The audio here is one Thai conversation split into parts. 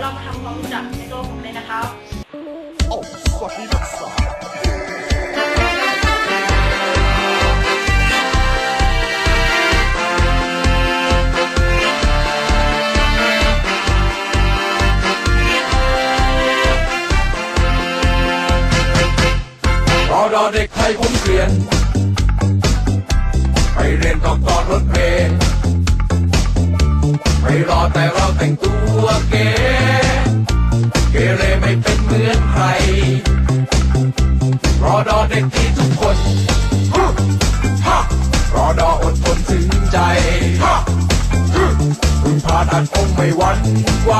เรามาทำความรู้จักในตัวผมเลยนะครับ โอ้สวัสดีนักศึกษารอดอเด็กไทยผมเกลียน ไปเรียนก็กอดรถเมล์ รรอดอเด็กดีทุกคนฮึฮะรอดออดทนถึงใจฮะพึ่งพาดันองไม่หวั่นไหว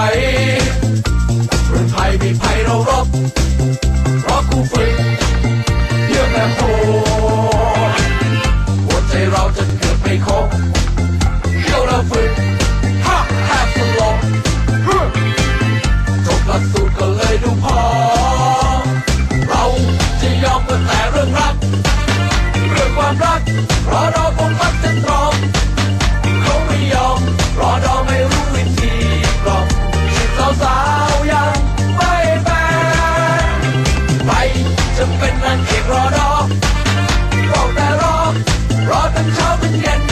เมืองไทยมีภัยเรารบเราะกูฝึกเยี่ยมและโห ความรักรอรอคงมักจะตรอมเขาไม่ยอมรอรอไม่รู้วิธีกลอมสาวสาวยังไม่แฟนไปจะเป็นนางเอกรอรอรอแต่รอรอตั้งเช้าถึงเย็น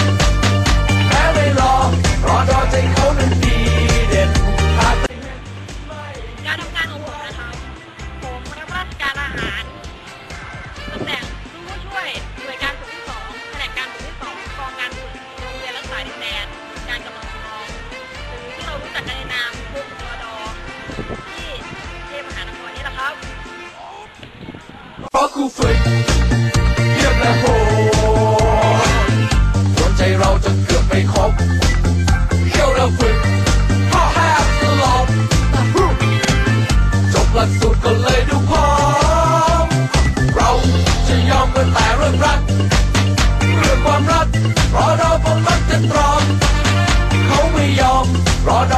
พรคู่ฝึกเยี่ยมและโหดนใจเราจนเกือบไม่ครบเที่ยวเราฝึกพ่อแฮบหลบจบหลักสูตรก็เลยดูพร้อมเราจะยอมกันแต่เรื่องรักเรื่องความรักเพราะเราคมรักจะตรอมเขาไม่ยอมเพราะ